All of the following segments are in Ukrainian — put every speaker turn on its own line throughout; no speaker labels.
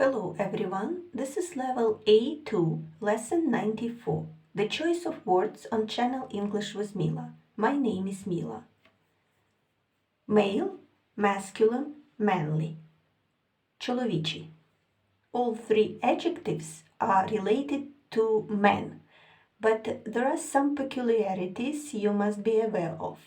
Hello everyone, this is level A2, lesson 94. The choice of words on channel English with Mila. My name is Mila. Male, masculine, manly. Чоловічий. All three adjectives are related to men, but there are some peculiarities you must be aware of.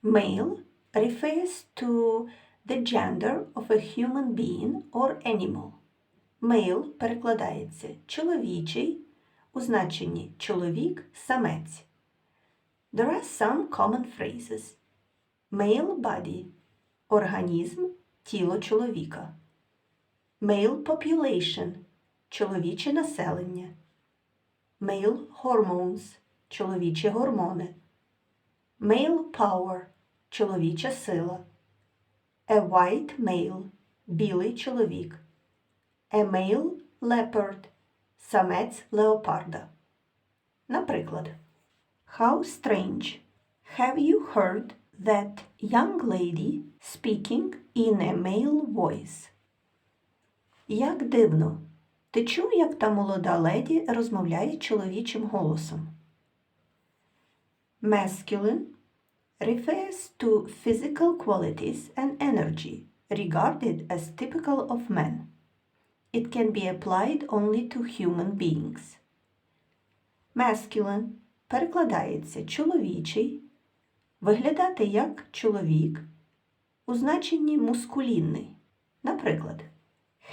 Male refers to the gender of a human being or animal. Male перекладається чоловічий у значенні чоловік, самець. There are some common phrases. Male body – організм, тіло чоловіка. Male population – чоловіче населення. Male hormones – чоловічі гормони. Male power – чоловіча сила. A white male – білий чоловік. A male leopard – самець леопарда. Наприклад, How strange. Have you heard that young lady speaking in a male voice? Як дивно. Ти чув, як та молода леді розмовляє чоловічим голосом? Masculine refers to physical qualities and energy regarded as typical of men. It can be applied only to human beings. Masculine перекладається чоловічий, виглядати як чоловік, у значенні мускулінний. Наприклад,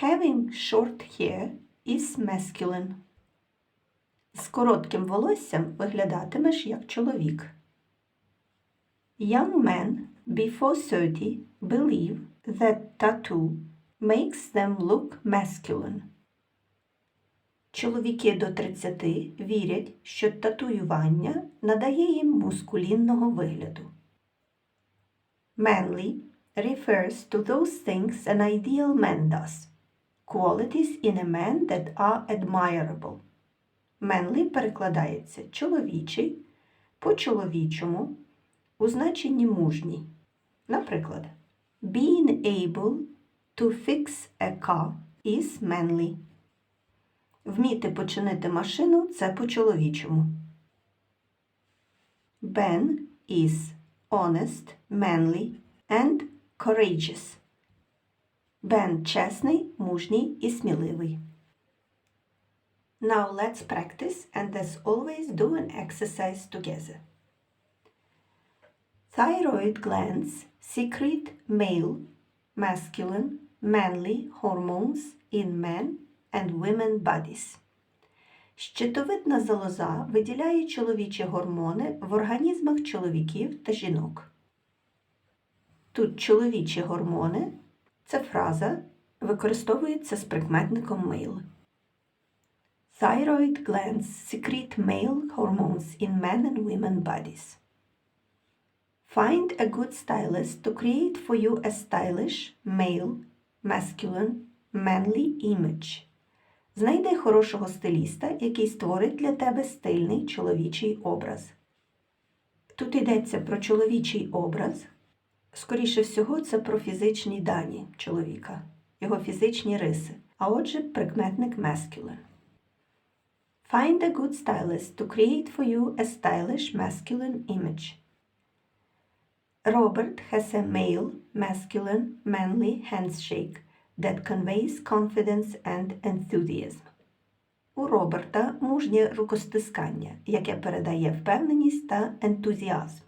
having short hair is masculine. З коротким волоссям виглядатимеш як чоловік. Young men before 30 believe that tattoo makes them look masculine. Чоловіки до 30 вірять, що татуювання надає їм мускулінного вигляду. Manly refers to those things an ideal man does. Qualities in a man that are admirable. Manly перекладається чоловічий, по-чоловічому, у значенні мужній. Наприклад, being able to fix a car is manly. Вміти починити машину це по-чоловічому. Ben is honest, manly and courageous. Бен чесний, мужній і сміливий. Now let's practice and as always do an exercise together. Thyroid glands secrete male, masculine, manly hormones in men and women bodies. Щитовидна залоза виділяє чоловічі гормони в організмах чоловіків та жінок. Тут чоловічі гормони це фраза використовується з прикметником male. Thyroid glands secrete male hormones in men and women bodies. Find a good stylist to create for you a stylish, male, masculine, manly image. Знайди хорошого стиліста, який створить для тебе стильний чоловічий образ. Тут йдеться про чоловічий образ. Скоріше всього, це про фізичні дані чоловіка, його фізичні риси, а отже, прикметник masculine. Find a good stylist to create for you a stylish masculine image. Robert has a male, masculine, manly handshake that conveys confidence and enthusiasm. У Роберта мужнє рукостискання, яке передає впевненість та ентузіазм.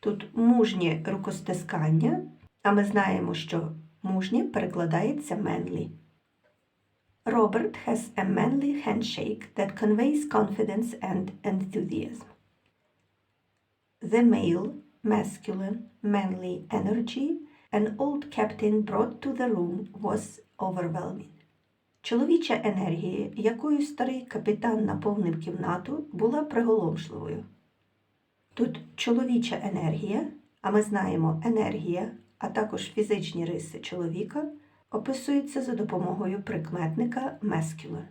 Тут мужнє рукостискання, а ми знаємо, що мужнє перекладається manly. Robert has a manly handshake that conveys confidence and enthusiasm. The male, masculine, manly energy an old captain brought to the room was overwhelming. Чоловіча енергія, якою старий капітан наповнив кімнату, була приголомшливою. Тут чоловіча енергія, а ми знаємо енергія, а також фізичні риси чоловіка, описуються за допомогою прикметника masculine.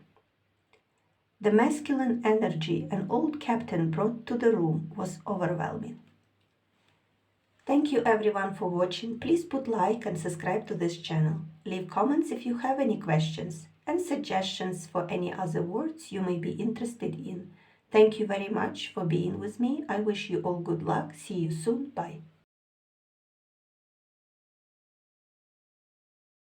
The masculine energy an old captain brought to the room was overwhelming. Thank you everyone for watching. Please put like and subscribe to this channel. Leave comments if you have any questions and suggestions for any other words you may be interested in. Thank you very much for being with me. I wish you all good luck. See you soon. Bye.